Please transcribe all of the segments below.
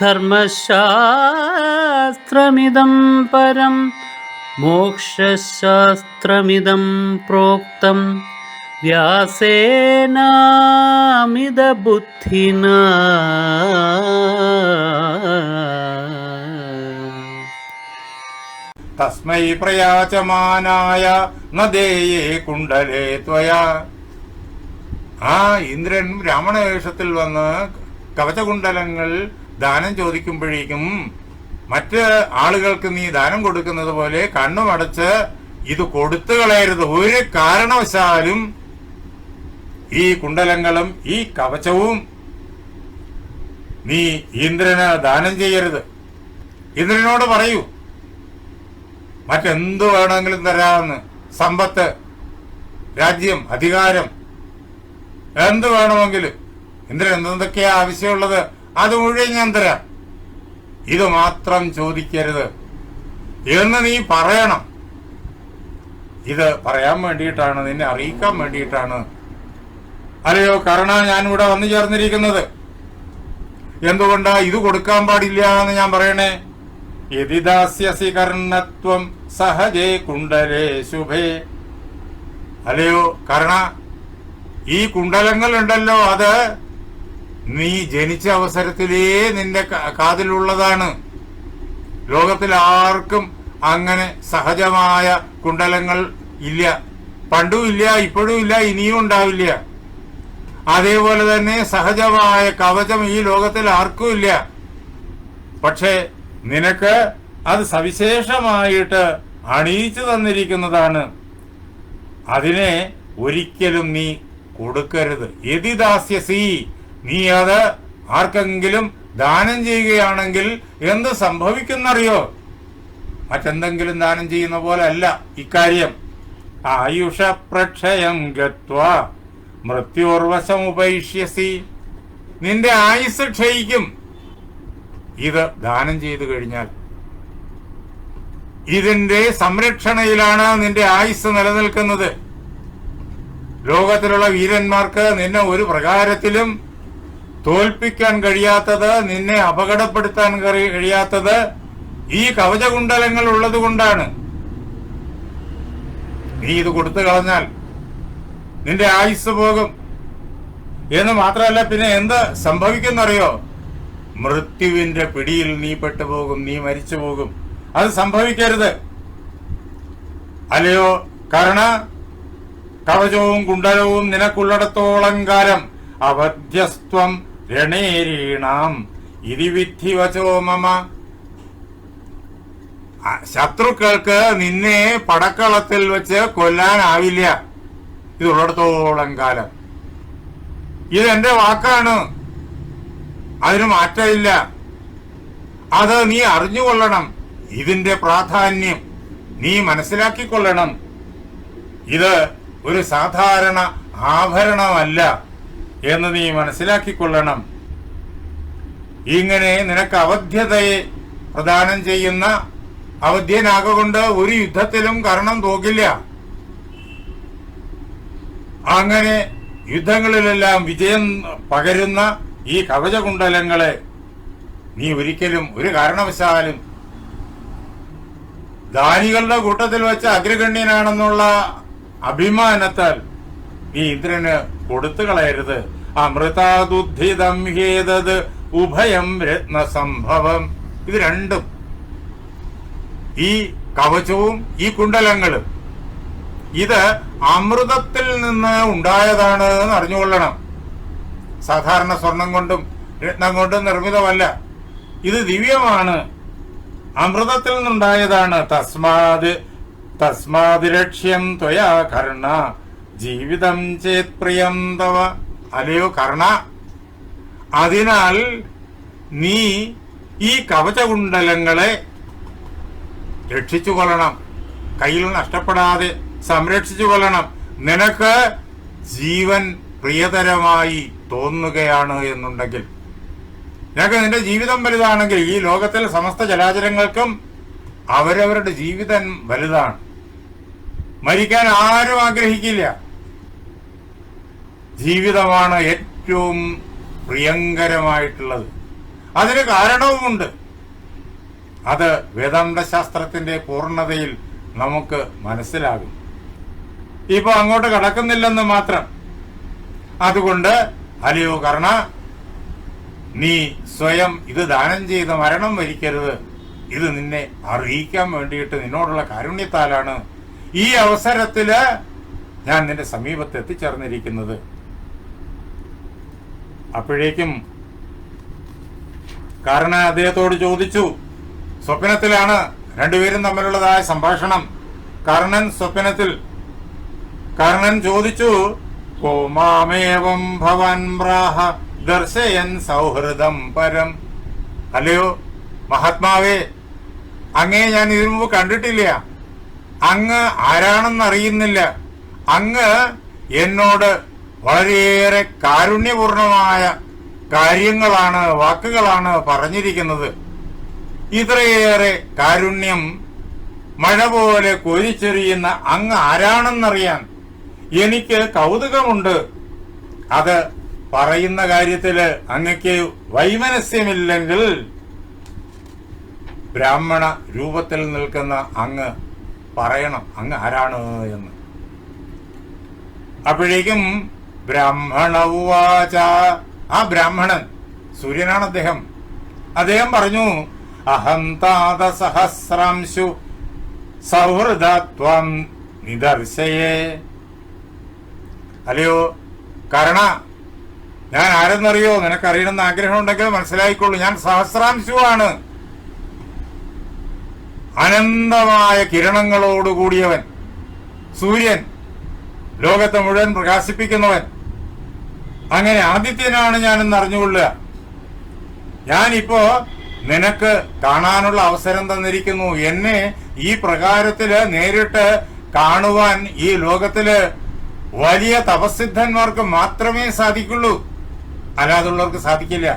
ധർമ്മശാസ്ത്രമിദം പരം മോക്ഷശാസ്ത്രമിതം പ്രോക്തം. വ്യാസേനാമിതബുദ്ധിന. തസ്മൈ പ്രയാചമാനായ നദേയേ കുണ്ടലേ ത്വയാ. ആ ഇന്ദ്രൻ ബ്രാഹ്മണവേഷത്തിൽ വന്ന് കവചകുണ്ടലങ്ങൾ ദാനം ചോദിക്കുമ്പോഴേക്കും മറ്റ് ആളുകൾക്ക് നീ ദാനം കൊടുക്കുന്നത് പോലെ കണ്ണുമടച്ച് ഇത് കൊടുത്തു കളയരുത്. ഒരു കാരണവശാലും ഈ കുണ്ടലങ്ങളും ഈ കവചവും നീ ഇന്ദ്രന് ദാനം ചെയ്യരുത്. ഇന്ദ്രനോട് പറയൂ മറ്റെന്തു വേണമെങ്കിലും തരാമെന്ന്. സമ്പത്ത് രാജ്യം അധികാരം. എന്ത് വേണമെങ്കിലും. ഇന്ദ്രൻ എന്തൊക്കെയാ ആവശ്യമുള്ളത്? അത് മുഴുവൻ ഞാൻ തരാം. ഇത് മാത്രം ചോദിക്കരുത്. എന്ന് നീ പറയണം. ഇത് പറയാൻ വേണ്ടിയിട്ടാണ് നിന്നെ അറിയിക്കാൻ വേണ്ടിയിട്ടാണ്. അല്ലയോ കർണ ഞാൻ ഇവിടെ വന്നു ചേർന്നിരിക്കുന്നത്. എന്തുകൊണ്ടാ ഇത് കൊടുക്കാൻ പാടില്ല എന്ന് ഞാൻ പറയണേ? യതിദാസ്യസി കർണത്വം സഹജേ കുണ്ടലേ ശുഭേ. അല്ലയോ കർണ ഈ കുണ്ടലങ്ങൾ ഉണ്ടല്ലോ അത് നീ ജനിച്ച അവസരത്തിലേ നിന്റെ കാതിലുള്ളതാണ്. ലോകത്തിൽ ആർക്കും അങ്ങനെ സഹജമായ കുണ്ടലങ്ങൾ ഇല്ല. പണ്ടും ഇല്ല ഇപ്പോഴും ഇല്ല ഇനിയും ഉണ്ടാവില്ല. അതേപോലെ തന്നെ സഹജമായ കവചം ഈ ലോകത്തിൽ ആർക്കും ഇല്ല. പക്ഷേ നിനക്ക് അത് സവിശേഷമായിട്ട് അണിയിച്ചു തന്നിരിക്കുന്നതാണ്. അതിനെ ഒരിക്കലും നീ കൊടുക്കരുത്. യതിദാസ്യസി നീ അത് ആർക്കെങ്കിലും ദാനം ചെയ്യുകയാണെങ്കിൽ എന്ത് സംഭവിക്കുന്നറിയോ? മറ്റെന്തെങ്കിലും ദാനം ചെയ്യുന്ന പോലെ അല്ല ഇക്കാര്യം. ആയുഷ പ്രക്ഷയം ഗത്വ മൃത്യോർവശമുപൈഷ്യസി നിന്റെ ആയുസ് ക്ഷയിക്കും. ഇത് ദാനം ചെയ്തു കഴിഞ്ഞാൽ. ഇതിന്റെ സംരക്ഷണയിലാണ് നിന്റെ ആയുസ് നിലനിൽക്കുന്നത്. ലോകത്തിലുള്ള വീരന്മാർക്ക് നിന്നെ ഒരു പ്രകാരത്തിലും തോൽപ്പിക്കാൻ കഴിയാത്തത് നിന്നെ അപകടപ്പെടുത്താൻ കഴി- കഴിയാത്തത് ഈ കവചകുണ്ടലങ്ങൾ ഉള്ളത് കൊണ്ടാണ് നീ ഇത് കൊടുത്തു കളഞ്ഞാൽ നിന്റെ ആയുസ് പോകും. എന്ന് മാത്രമല്ല പിന്നെ എന്ത് സംഭവിക്കുന്നറിയോ? മൃത്യുവിന്റെ പിടിയിൽ നീ പെട്ടുപോകും നീ മരിച്ചു പോകും. അത് സംഭവിക്കരുത്. അല്ലയോ? കർണ കവചവും കുണ്ടലവും നിനക്കുള്ളിടത്തോളം കാലം അവധ്യസ്ത്വം രണേരീണാം ഇതിവിധി വചോ മമ. ശത്രുക്കൾക്ക് നിന്നെ പടക്കളത്തിൽ വെച്ച് കൊല്ലാനാവില്ല. ഇതുള്ളിടത്തോളം കാലം. ഇതെന്റെ വാക്കാണ്. അതിന് മാറ്റമില്ല. അത് നീ അറിഞ്ഞുകൊള്ളണം. ഇതിന്റെ പ്രാധാന്യം നീ മനസ്സിലാക്കിക്കൊള്ളണം. ഇത് ഒരു സാധാരണ ആഭരണമല്ല. എന്ന് നീ മനസ്സിലാക്കിക്കൊള്ളണം. ഇങ്ങനെ നിനക്ക് അവധ്യതയെ പ്രദാനം ചെയ്യുന്ന അവധ്യനാകൊണ്ട് ഒരു യുദ്ധത്തിലും കരണം തോക്കില്ല അങ്ങനെ യുദ്ധങ്ങളിലെല്ലാം വിജയം പകരുന്ന ഈ കവചകുണ്ടലങ്ങളെ നീ ഒരിക്കലും ഒരു കാരണവശാലും ദാനികളുടെ കൂട്ടത്തിൽ വെച്ച് അഗ്രഗണ്യനാണെന്നുള്ള അഭിമാനത്താൽ നീ ഇന്ദ്രന് കൊടുത്തു കളയരുത്. അമൃതാദുദ്ധിതം ഹേതത് ഉഭയം രത്നസംഭവം ഇത് രണ്ടും. ഈ കവചവും ഈ കുണ്ടലങ്ങളും ഇത് അമൃതത്തിൽ നിന്ന് ഉണ്ടായതാണ് എന്ന് അറിഞ്ഞുകൊള്ളണം. സാധാരണ സ്വർണം കൊണ്ടും രത്നം കൊണ്ടും നിർമ്മിതമല്ല. ഇത് ദിവ്യമാണ്. അമൃതത്തിൽ നിന്നുണ്ടായതാണ്. തസ്മാത് തസ്മാത് ലക്ഷ്യം ത്വയാ കർണ. ജീവിതം ചേത് പ്രിയം തവ. അല്ലയോ കർണ? അതിനാൽ നീ ഈ കവചകുണ്ടലങ്ങളെ രക്ഷിച്ചു കൊള്ളണം കയ്യിൽ നഷ്ടപ്പെടാതെ സംരക്ഷിച്ചു കൊള്ളണം നിനക്ക് ജീവൻ പ്രിയതരമായി തോന്നുകയാണ് എന്നുണ്ടെങ്കിൽ. നിനക്ക് നിന്റെ ജീവിതം വലുതാണെങ്കിൽ ഈ ലോകത്തിലെ സമസ്ത ജലാചരങ്ങൾക്കും അവരവരുടെ ജീവിതം വലുതാണ്. മരിക്കാൻ ആരും ആഗ്രഹിക്കില്ല. ജീവിതമാണ് ഏറ്റവും പ്രിയങ്കരമായിട്ടുള്ളത്. അതിന് കാരണവുമുണ്ട്. അത് വേദാന്ത ശാസ്ത്രത്തിന്റെ പൂർണതയിൽ നമുക്ക് മനസ്സിലാകും. ഇപ്പൊ അങ്ങോട്ട് കടക്കുന്നില്ലെന്ന് മാത്രം. അതുകൊണ്ട് അലയോ കർണ നീ സ്വയം ഇത് ദാനം ചെയ്ത് മരണം വരിക്കരുത്. ഇത് നിന്നെ അറിയിക്കാൻ വേണ്ടിയിട്ട് നിന്നോടുള്ള കാരുണ്യത്താലാണ് ഈ അവസരത്തിൽ ഞാൻ നിന്റെ സമീപത്ത് എത്തിച്ചേർന്നിരിക്കുന്നത്. അപ്പോഴേക്കും കാരണം അദ്ദേഹത്തോട് ചോദിച്ചു സ്വപ്നത്തിലാണ് രണ്ടുപേരും തമ്മിലുള്ളതായ സംഭാഷണം. കർണൻ സ്വപ്നത്തിൽ കർണൻ ചോദിച്ചു കോമാമേവം ഭവൻ ബ്രാഹ ദർശയൻ സൗഹൃദം പരം. അല്ലയോ മഹാത്മാവേ അങ്ങേ ഞാൻ ഇതിനു മുമ്പ് കണ്ടിട്ടില്ല. അങ്ങ് ആരാണെന്ന് അറിയുന്നില്ല അങ്ങ് എന്നോട് വളരെയേറെ കാരുണ്യപൂർണമായ കാര്യങ്ങളാണ് വാക്കുകളാണ് പറഞ്ഞിരിക്കുന്നത്. ഇത്രയേറെ കാരുണ്യം മഴ പോലെ കൊതിച്ചെറിയുന്ന അങ്ങ് ആരാണെന്നറിയാൻ എനിക്ക് കൗതുകമുണ്ട്. അത് പറയുന്ന കാര്യത്തിൽ അങ്ങക്ക് വൈമനസ്യമില്ലെങ്കിൽ ബ്രാഹ്മണ രൂപത്തിൽ നിൽക്കുന്ന അങ്ങ് പറയണം അങ്ങ് ആരാണ് എന്ന്. അപ്പോഴേക്കും ബ്രാഹ്മണ ഉവാച ആ ബ്രാഹ്മണൻ സൂര്യനാണ് അദ്ദേഹം അദ്ദേഹം പറഞ്ഞു അഹം താത സഹസ്രാംശു സൗഹൃദത്വം നിദർശയേ. അല്ലയോ കരണ ഞാൻ ആരെന്നറിയോ? നിനക്കറിയണമെന്ന് ആഗ്രഹമുണ്ടെങ്കിൽ മനസ്സിലായിക്കൊള്ളൂ. ഞാൻ സഹസ്രാംശുവാണ് അനന്തമായ കിരണങ്ങളോടുകൂടിയവൻ സൂര്യൻ ലോകത്തെ മുഴുവൻ പ്രകാശിപ്പിക്കുന്നവൻ അങ്ങനെ ആദിത്യനാണ് ഞാനെന്ന് അറിഞ്ഞുകൊള്ളുക. ഞാനിപ്പോ നിനക്ക് കാണാനുള്ള അവസരം തന്നിരിക്കുന്നു. എന്നെ ഈ പ്രകാരത്തിൽ നേരിട്ട് കാണുവാൻ ഈ ലോകത്തിൽ വലിയ തപസിദ്ധന്മാർക്ക് മാത്രമേ സാധിക്കുള്ളൂ. അല്ലാതുള്ളവർക്ക് സാധിക്കില്ല.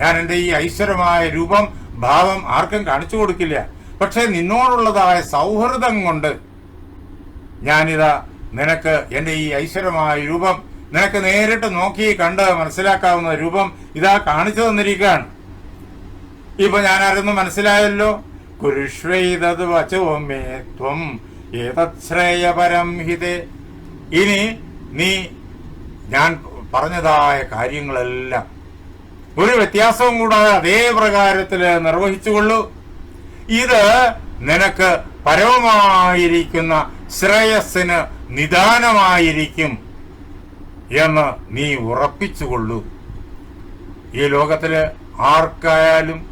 ഞാൻ എന്റെ ഈ ഐശ്വര്യമായ രൂപം ഭാവം ആർക്കും കാണിച്ചു കൊടുക്കില്ല. പക്ഷെ നിന്നോടുള്ളതായ സൗഹൃദം കൊണ്ട് ഞാനിതാ നിനക്ക് എന്റെ ഈ ഐശ്വര്യമായ രൂപം നിനക്ക് നേരിട്ട് നോക്കി കണ്ട് മനസ്സിലാക്കാവുന്ന രൂപം ഇതാ കാണിച്ചു തന്നിരിക്കുകയാണ്. ഇപ്പൊ ഞാൻ ആരെന്ന് മനസ്സിലായല്ലോ? കുരുഷ്വൈതത് വചോമേ ത്വം ഏതശ്രേയപരം ഹിതേ. ഇനി നീ ഞാൻ പറഞ്ഞതായ കാര്യങ്ങളെല്ലാം ഒരു വ്യത്യാസവും കൂടാതെ അതേ പ്രകാരത്തിൽ നിർവഹിച്ചുകൊള്ളൂ. ഇത് നിനക്ക് പരമമായിരിക്കുന്ന ശ്രേയസ്സിന് നിദാനമായിരിക്കും. എന്ന് നീ ഉറപ്പിച്ചുകൊള്ളൂ. ഈ ലോകത്തിലെ ആർക്കായാലും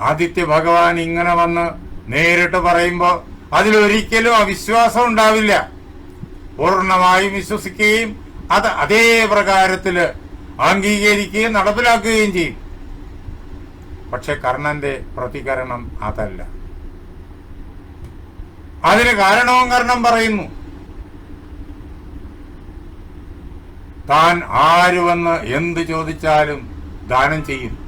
ആദിത്യ ഭഗവാൻ ഇങ്ങനെ വന്ന് നേരിട്ട് പറയുമ്പോൾ അതിലൊരിക്കലും അവിശ്വാസം ഉണ്ടാവില്ല. പൂർണമായും വിശ്വസിക്കുകയും അത് അതേ പ്രകാരത്തിൽ അംഗീകരിക്കുകയും നടപ്പിലാക്കുകയും ചെയ്യും. പക്ഷെ കർണന്റെ പ്രതികരണം അതല്ല. അതിന് കാരണവും കർണം പറയുന്നു. താൻ ആരുവെന്ന് എന്ത് ചോദിച്ചാലും ദാനം ചെയ്യും.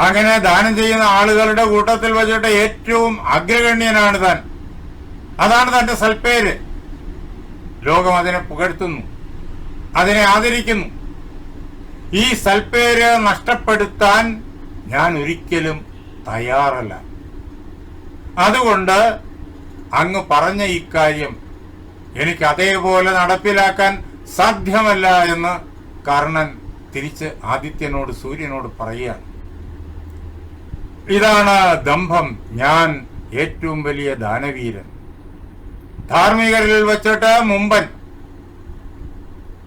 അങ്ങനെ ദാനം ചെയ്യുന്ന ആളുകളുടെ കൂട്ടത്തിൽ വെച്ചിട്ട് ഏറ്റവും അഗ്രഗണ്യനാണ് താൻ. അതാണ് തന്റെ സൽപ്പേര്. ലോകം അതിനെ പുകഴ്ത്തുന്നു. അതിനെ ആദരിക്കുന്നു. ഈ സൽപ്പേര് നഷ്ടപ്പെടുത്താൻ ഞാൻ ഒരിക്കലും തയ്യാറല്ല. അതുകൊണ്ട് അങ്ങ് പറഞ്ഞ ഇക്കാര്യം എനിക്ക് അതേപോലെ നടപ്പിലാക്കാൻ സാധ്യമല്ല എന്ന് കർണൻ തിരിച്ച് ആദിത്യനോട് സൂര്യനോട് പറയുക ഇതാണ് ദമ്പം ഞാൻ ഏറ്റവും വലിയ ദാനവീരൻ. ധാർമ്മികരിൽ വെച്ചിട്ട് മുമ്പൻ.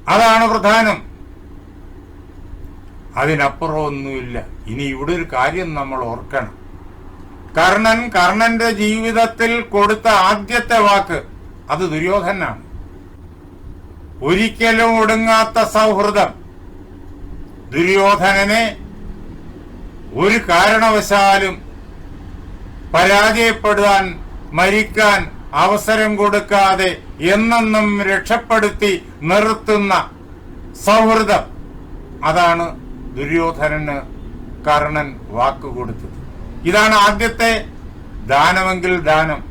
അതാണ് പ്രധാനം. അതിനപ്പുറം ഒന്നുമില്ല ഇനി ഇവിടെ ഒരു കാര്യം നമ്മൾ ഓർക്കണം. കർണൻ കർണന്റെ ജീവിതത്തിൽ കൊടുത്ത ആദ്യത്തെ വാക്ക് അത് ദുര്യോധനാണ്. ഒരിക്കലും ഒടുങ്ങാത്ത സൗഹൃദം. ദുര്യോധനനെ ഒരു കാരണവശാലും പരാജയപ്പെടുവാൻ മരിക്കാൻ അവസരം കൊടുക്കാതെ എന്നെന്നും രക്ഷപ്പെടുത്തി നിർത്തുന്ന സൗഹൃദം. അതാണ് ദുര്യോധനന് കർണൻ വാക്കുകൊടുത്തത്. ഇതാണ് ആദ്യത്തെ ദാനമെങ്കിൽ ദാനം.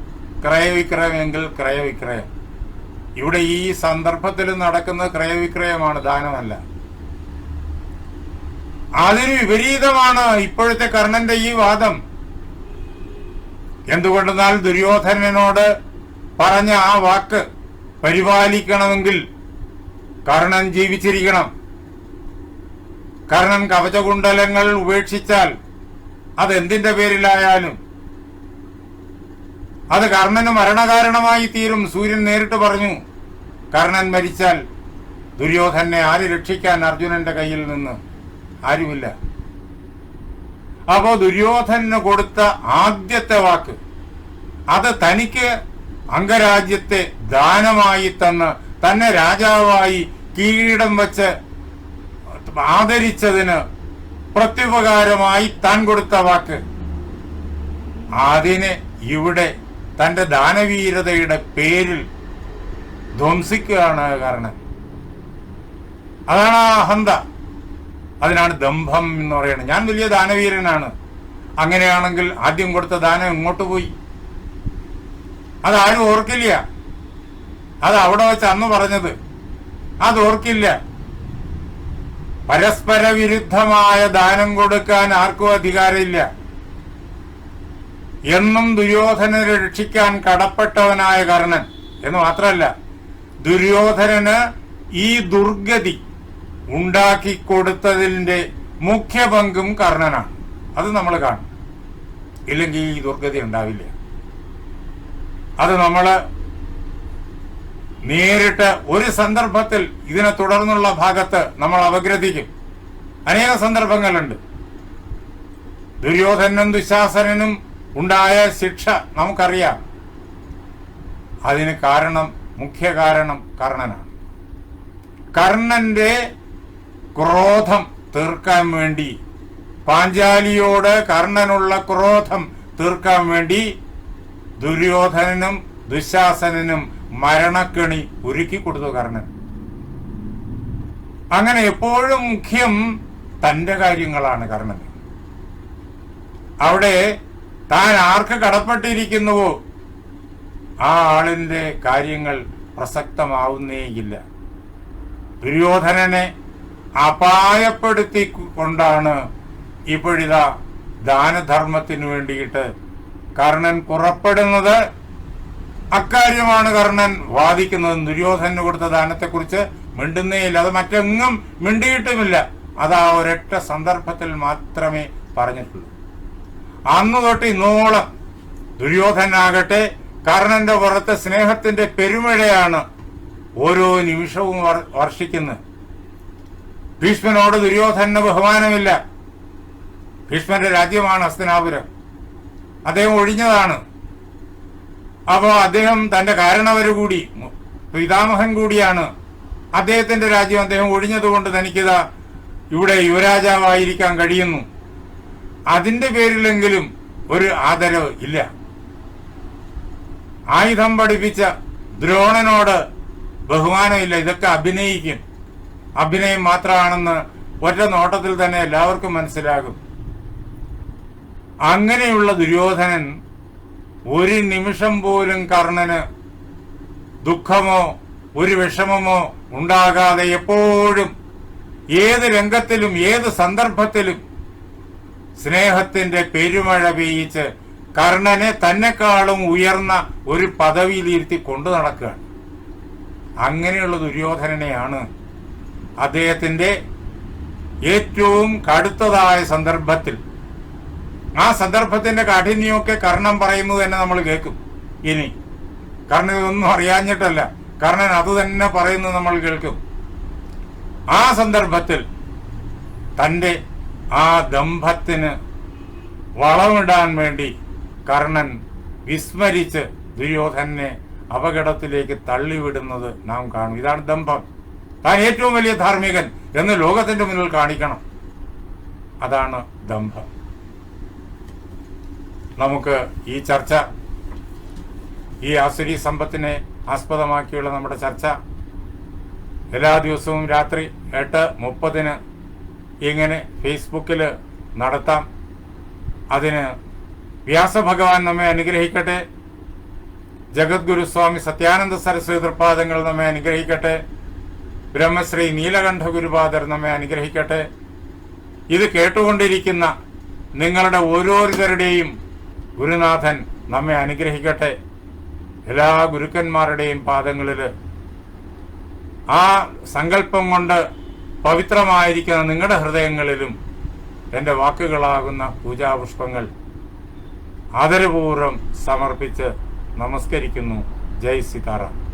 ക്രയവിക്രയമെങ്കിൽ ക്രയവിക്രയം. ഇവിടെ ഈ സന്ദർഭത്തിൽ നടക്കുന്ന ക്രയവിക്രയമാണ് ദാനമല്ല. അതിന് വിപരീതമാണ് ഇപ്പോഴത്തെ കർണന്റെ ഈ വാദം. എന്തുകൊണ്ടെന്നാൽ ദുര്യോധനനോട് പറഞ്ഞ ആ വാക്ക് പരിപാലിക്കണമെങ്കിൽ കർണൻ ജീവിച്ചിരിക്കണം. കർണൻ കവചകുണ്ടലങ്ങൾ ഉപേക്ഷിച്ചാൽ അതെന്തിന്റെ പേരിലായാലും അത് കർണന് മരണകാരണമായി തീരും സൂര്യൻ നേരിട്ട് പറഞ്ഞു. കർണൻ മരിച്ചാൽ ദുര്യോധനെ ആര് രക്ഷിക്കാൻ അർജുനന്റെ കയ്യിൽ നിന്ന്? ആരുമില്ല. അപ്പോ ദുര്യോധനന് കൊടുത്ത ആദ്യത്തെ വാക്ക് അത് തനിക്ക് അംഗരാജ്യത്തെ ദാനമായി തന്ന് തന്നെ രാജാവായി കിരീടം വെച്ച് ആദരിച്ചതിന് പ്രത്യുപകാരമായി താൻ കൊടുത്ത വാക്ക്. അതിനെ ഇവിടെ തന്റെ ദാനവീരതയുടെ പേരിൽ ധ്വംസിക്കുകയാണ് കാരണം. അതാണ് ആ അഹന്ത. അതിനാണ് ദംഭം എന്ന് പറയുന്നത്. ഞാൻ വലിയ ദാനവീരനാണ്. അങ്ങനെയാണെങ്കിൽ ആദ്യം കൊടുത്ത ദാനം എങ്ങോട്ട് പോയി? അതാരും ഓർക്കില്ല. അത് അവിടെ വെച്ച് അന്ന് പറഞ്ഞത്. അത് ഓർക്കില്ല. പരസ്പര വിരുദ്ധമായ ദാനം കൊടുക്കാൻ ആർക്കും അധികാരമില്ല. എന്നും ദുര്യോധനനെ രക്ഷിക്കാൻ കടപ്പെട്ടവനായ കർണൻ. എന്ന് മാത്രമല്ല ദുര്യോധനന് ഈ ദുർഗതി ഉണ്ടാക്കി കൊടുത്തതിന്റെ മുഖ്യ പങ്കും കർണനാണ്. അത് നമ്മൾ കാണും. ഇല്ലെങ്കിൽ ഈ ദുർഗതി ഉണ്ടാവില്ല. അത് നമ്മൾ നേരിട്ട് ഒരു സന്ദർഭത്തിൽ ഇതിനെ തുടർന്നുള്ള ഭാഗത്ത് നമ്മൾ അവഗ്രഹിക്കും അനേക സന്ദർഭങ്ങളുണ്ട്. ദുര്യോധനും ദുശാസനനും ഉണ്ടായ ശിക്ഷ നമുക്കറിയാം. അതിന് കാരണം മുഖ്യ കാരണം കർണനാണ്. കർണന്റെ ക്രോധം തീർക്കാൻ വേണ്ടി പാഞ്ചാലിയോട് കർണനുള്ള ക്രോധം തീർക്കാൻ വേണ്ടി ദുര്യോധനനും ദുശാസനനും മരണക്കെണി ഒരുക്കി കൊടുത്തു കർണൻ. അങ്ങനെ എപ്പോഴും മുഖ്യം തന്റെ കാര്യങ്ങളാണ് കർണൻ അവിടെ താൻ ആർക്ക് കടപ്പെട്ടിരിക്കുന്നുവോ? ആ ആളിന്റെ കാര്യങ്ങൾ പ്രസക്തമാവുന്നേയില്ല. ദുര്യോധനനെ അപായപ്പെടുത്തി കൊണ്ടാണ് ഇപ്പോഴിതാ ദാനധർമ്മത്തിന് വേണ്ടിയിട്ട് കർണൻ പുറപ്പെടുന്നത്. അക്കാര്യമാണ് കർണൻ വാദിക്കുന്നത്. ദുര്യോധനന് കൊടുത്ത ദാനത്തെക്കുറിച്ച് മിണ്ടുന്നേയില്ല. അത് മറ്റെങ്ങും മിണ്ടിയിട്ടുമില്ല. അത് ആ ഒരൊറ്റ സന്ദർഭത്തിൽ മാത്രമേ പറഞ്ഞിട്ടുള്ളൂ. അന്ന് തൊട്ട് ഇന്നോളം ദുര്യോധനാകട്ടെ കർണന്റെ പുറത്ത് സ്നേഹത്തിന്റെ പെരുമഴയാണ് ഓരോ നിമിഷവും വർ- വർഷിക്കുന്നത്. ഭീഷ്മനോട് ദുര്യോധനന് ബഹുമാനമില്ല. ഭീഷ്മന്റെ രാജ്യമാണ് ഹസ്തനാപുരം. അദ്ദേഹം ഒഴിഞ്ഞതാണ്. അപ്പോ അദ്ദേഹം തന്റെ കാരണവര് കൂടി പിതാമഹൻ കൂടിയാണ്. അദ്ദേഹത്തിന്റെ രാജ്യം അദ്ദേഹം ഒഴിഞ്ഞതുകൊണ്ട് തനിക്കിതാ ഇവിടെ യുവരാജാവായിരിക്കാൻ കഴിയുന്നു. അതിന്റെ പേരിലെങ്കിലും ഒരു ആദരവ് ഇല്ല. ആയുധം പഠിപ്പിച്ച ദ്രോണനോട് ബഹുമാനമില്ല. ഇതൊക്കെ അഭിനയിക്കും. അഭിനയം മാത്രമാണെന്ന് ഒറ്റ നോട്ടത്തിൽ തന്നെ എല്ലാവർക്കും മനസ്സിലാകും. അങ്ങനെയുള്ള ദുര്യോധനൻ ഒരു നിമിഷം പോലും കർണന് ദുഃഖമോ ഒരു വിഷമമോ ഉണ്ടാകാതെ എപ്പോഴും ഏത് രംഗത്തിലും ഏത് സന്ദർഭത്തിലും സ്നേഹത്തിന്റെ പെരുമഴ പെയ്യിച്ച് കർണനെ തന്നെക്കാളും ഉയർന്ന ഒരു പദവിയിലിരുത്തി കൊണ്ടു നടക്കുകയാണ്. അങ്ങനെയുള്ള ദുര്യോധനനെയാണ് അദ്ദേഹത്തിന്റെ ഏറ്റവും കടുത്തതായ സന്ദർഭത്തിൽ. ആ സന്ദർഭത്തിന്റെ കാഠിന്യമൊക്കെ കർണൻ പറയുന്നത് തന്നെ നമ്മൾ കേൾക്കും. ഇനി കർണൻ ഇതൊന്നും അറിയാഞ്ഞിട്ടല്ല കർണൻ അത് തന്നെ പറയുന്നത് നമ്മൾ കേൾക്കും. ആ സന്ദർഭത്തിൽ തന്റെ ആ ദമ്പത്തിന് വളമിടാൻ വേണ്ടി കർണൻ വിസ്മരിച്ച് ദുര്യോധനെ അപകടത്തിലേക്ക് തള്ളിവിടുന്നത് നാം കാണും. ഇതാണ് ദമ്പം. താൻ ഏറ്റവും വലിയ ധാർമ്മികൻ എന്ന് ലോകത്തിന്റെ മുന്നിൽ കാണിക്കണം. അതാണ് ദമ്പം. നമുക്ക് ഈ ചർച്ച ഈ ആസുരി സമ്പത്തിനെ ആസ്പദമാക്കിയുള്ള നമ്മുടെ ചർച്ച എല്ലാ ദിവസവും രാത്രി എട്ട് മുപ്പതിന് ഇങ്ങനെ ഫേസ്ബുക്കിൽ നടത്താം. അതിന് വ്യാസഭഗവാൻ നമ്മെ അനുഗ്രഹിക്കട്ടെ. ജഗദ്ഗുരു സ്വാമി സത്യാനന്ദ സരസ്വതി തൃപ്പാദങ്ങൾ നമ്മെ അനുഗ്രഹിക്കട്ടെ. ബ്രഹ്മശ്രീ നീലകണ്ഠ ഗുരുപാദർ നമ്മെ അനുഗ്രഹിക്കട്ടെ. ഇത് കേട്ടുകൊണ്ടിരിക്കുന്ന നിങ്ങളുടെ ഓരോരുത്തരുടെയും ഗുരുനാഥൻ നമ്മെ അനുഗ്രഹിക്കട്ടെ. എല്ലാ ഗുരുക്കന്മാരുടെയും പാദങ്ങളിൽ ആ സങ്കല്പം കൊണ്ട് പവിത്രമായിരിക്കുന്ന നിങ്ങളുടെ ഹൃദയങ്ങളിലും എന്റെ വാക്കുകളാകുന്ന പൂജാപുഷ്പങ്ങൾ ആദരപൂർവം സമർപ്പിച്ച് നമസ്കരിക്കുന്നു. ജയ് സീതാറാം.